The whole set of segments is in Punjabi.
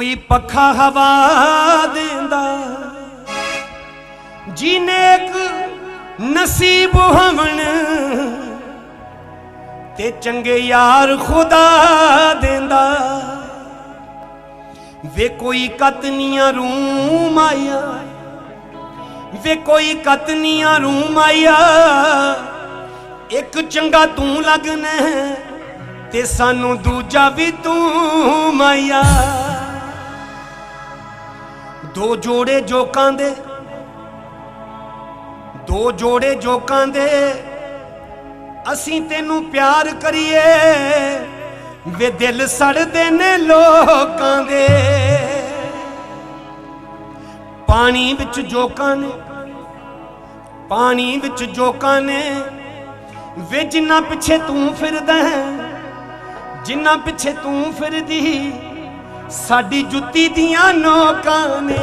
ਕੋਈ ਪੱਖਾ ਹਵਾ ਦਿੰਦਾ। ਜਿਨੇ ਇੱਕ ਨਸੀਬ ਹੋਵਣ ਤੇ ਚੰਗੇ ਯਾਰ ਖੁਦਾ ਦਿੰਦਾ। ਵੇ ਕੋਈ ਕਤਨੀਆਂ ਰੂਮ ਆਇਆ, ਵੇ ਕੋਈ ਕਤਨੀਆਂ ਰੂਮ ਆਇਆ। ਇੱਕ ਚੰਗਾ ਤੂੰ ਲੱਗਣਾ ਤੇ ਸਾਨੂੰ ਦੂਜਾ ਵੀ ਤੂੰ ਮਾਇਆ। ਦੋ ਜੋੜੇ ਜੋਕਾਂ ਦੇ, ਦੋ ਜੋੜੇ ਜੋਕਾਂ ਦੇ, ਅਸੀਂ ਤੈਨੂੰ ਪਿਆਰ ਕਰੀਏ, ਵੇ ਦਿਲ ਸੜਦੇ ਨੇ ਲੋਕਾਂ ਦੇ। ਪਾਣੀ ਵਿੱਚ ਜੋਕਾਂ ਨੇ, ਪਾਣੀ ਵਿੱਚ ਜੋਕਾਂ ਨੇ, ਵੇ ਜਿੰਨਾ ਪਿੱਛੇ ਤੂੰ ਫਿਰਦਾ ਹੈ, ਜਿੰਨਾ ਪਿੱਛੇ ਤੂੰ ਫਿਰਦੀ ਸਾਡੀ ਜੁੱਤੀ ਦੀਆਂ ਨੋਕਾਂ ਨੇ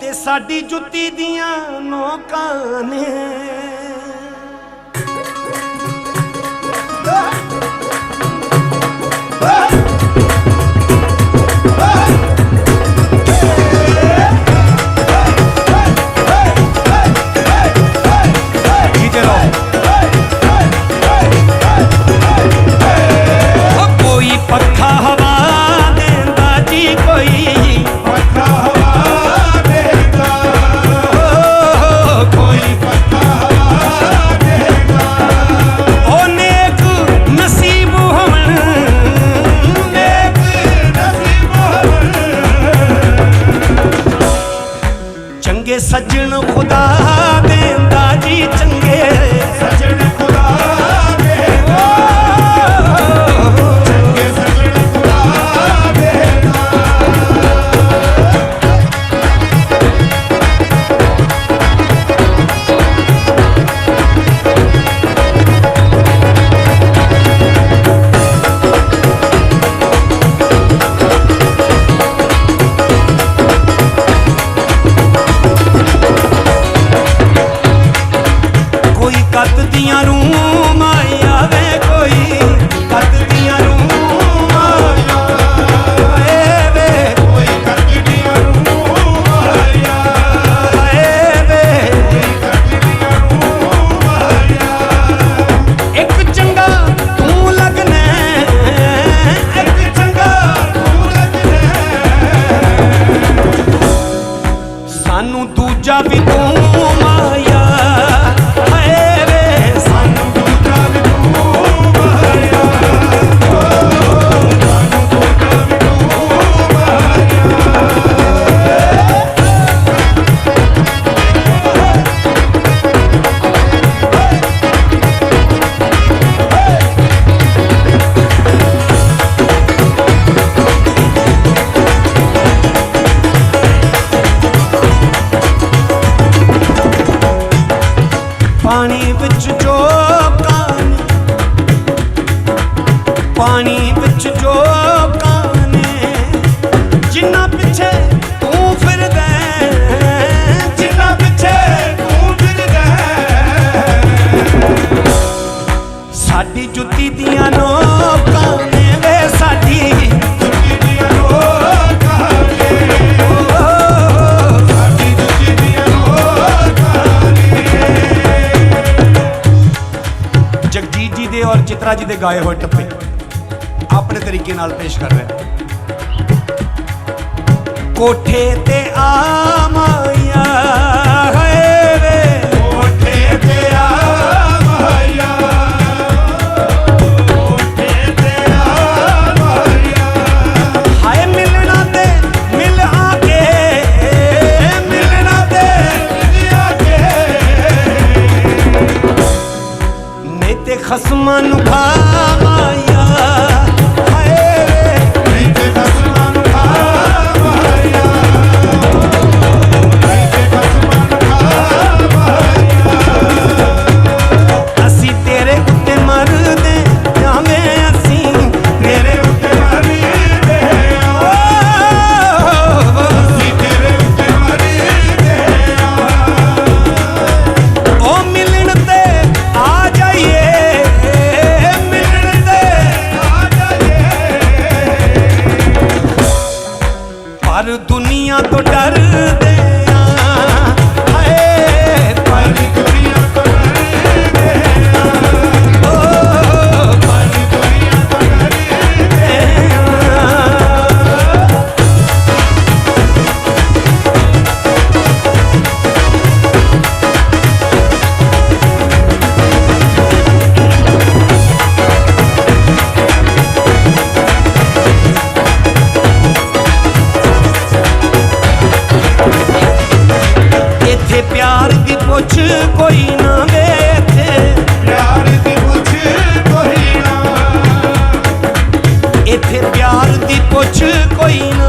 ਤੇ ਸਾਡੀ ਜੁੱਤੀ ਦੀਆਂ ਨੋਕਾਂ ਨੇ ਸਾਨੂੰ ਦੂਜਾ ਵੀ ਦੇ ਗਾਏ ਹੋਏ ਟੱਪੇ। ਆਪਣੇ ਤਰੀਕੇ ਨਾਲ ਪੇਸ਼ ਕਰ ਰਿਹਾ। ਕੋਠੇ ਤੇ ਆ ਮਾਇਆ ਹੈ ਵੇ। ਕੋਠੇ ਤੇ ਆ ਮਾਇਆ ਕੋਠੇ ਤੇ ਆ ਪਰ ਦੁਨੀਆ ਤੋਂ ਡਰ ਫਿਰ ਪਿਆਰ ਦੀ ਪੁੱਛ ਕੋਈ ਨਾ।